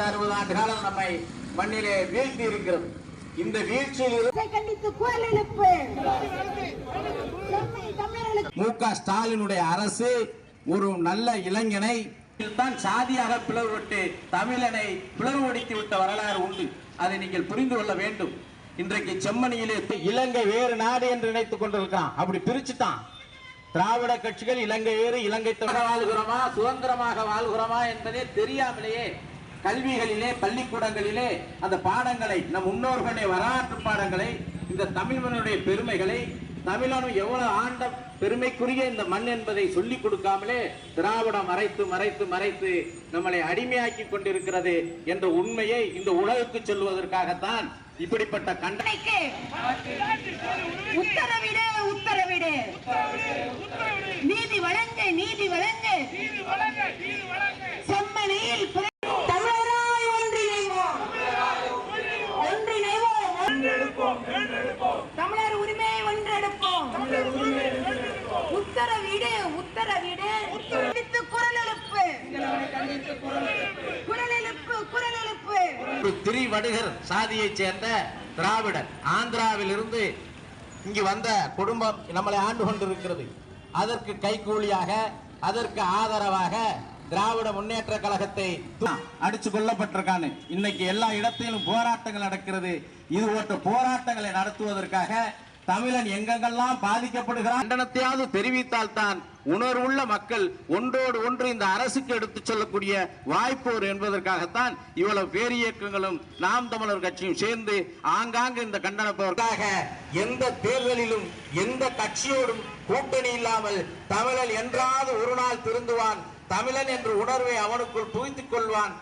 கடந்த அறுபது ஆண்டு காலம் நம்மை மண்ணிலே வீழ்த்தி இருக்கிறது இந்த வீழ்ச்சியில் மு க ஸ்டாலினுடைய அரசு ஒரு நல்ல இளைஞனை தான் சாதியாக பிளவுபட்டு தமிழனை பிளவுபடுத்தி விட்ட வரலாறு உண்டு. அதை நீங்கள் புரிந்து கொள்ள வேண்டும். இன்றைக்கு செம்மணியிலே இலங்கை வேறு நாடு என்று நினைத்துக் கொண்டிருக்கான். அப்படி பிரிச்சுட்டான். திராவிட கட்சிகள் இலங்கை வேறு இலங்கை வாழ்கிறோமா சுதந்திரமாக வாழ்கிறோமா என்பதே தெரியாமலேயே கல்விகளிலே பள்ளிக்கூடங்களிலே அந்த பாடங்களை நம் முன்னோர்களுடைய வரலாற்று பாடங்களை இந்த தமிழ்மனுடைய பெருமைகளை தமிழனும் எவ்வளவு ஆண்ட பெருமைக்குரிய இந்த மண் என்பதை சொல்லிக் கொடுக்காமலே திராவிடம் மறைத்து மறைத்து மறைத்து நம்மளை அடிமையாக்கி கொண்டிருக்கிறது என்ற உண்மையை இந்த உலகுக்கு சொல்வதற்காகத்தான் இப்படிப்பட்ட கண்ட உத்தரவிடு உத்தரவிடு. நீதி வழங்க நீதி வழங்க. உத்தரவிடு உத்தரவிடு. கண்டித்து குரல் எழுப்பு குரல் எழுப்பு குரல் எழுப்பு ஒரு திரிவடுகர் சாதியைச் சேர்ந்த திராவிடர் ஆந்திராவில் இருந்து இங்கு வந்த குடும்பம் நம்மளை ஆண்டு கொண்டிருக்கிறது. அதற்கு கைகூலியாக அதற்கு ஆதரவாக திராவிட முன்னேற்ற கழகத்தை அடிச்சு கொல்லப்பட்டிருக்கான்னு இன்னைக்கு எல்லா இடத்திலும் போராட்டங்கள் நடக்கிறது. இது போன்ற போராட்டங்களை நடத்துவதற்காக தமிழன் எங்கெங்கெல்லாம் பாதிக்கப்படுகிறான்? கண்டனத்தையாவது தெரிவித்தால் தான் உணர்வுள்ள மக்கள் ஒன்றோடு ஒன்று இந்த அரசுக்கு எடுத்துச் சொல்லக்கூடிய வாய்ப்பு வரும் என்பதற்காகத்தான் இவ்வளவு பேரியக்கங்களும் நாம் தமிழர் கட்சியும் சேர்ந்து ஆங்காங்கு இந்த கண்டன போருக்காக எந்த தேர்தலிலும் எந்த கட்சியோடும் கூட்டணி இல்லாமல் தமிழன் என்றாவது ஒரு நாள் திருந்துவான். தமிழன் என்ற உணர்வை அவனுக்குள் புகுத்திக் கொள்வான்.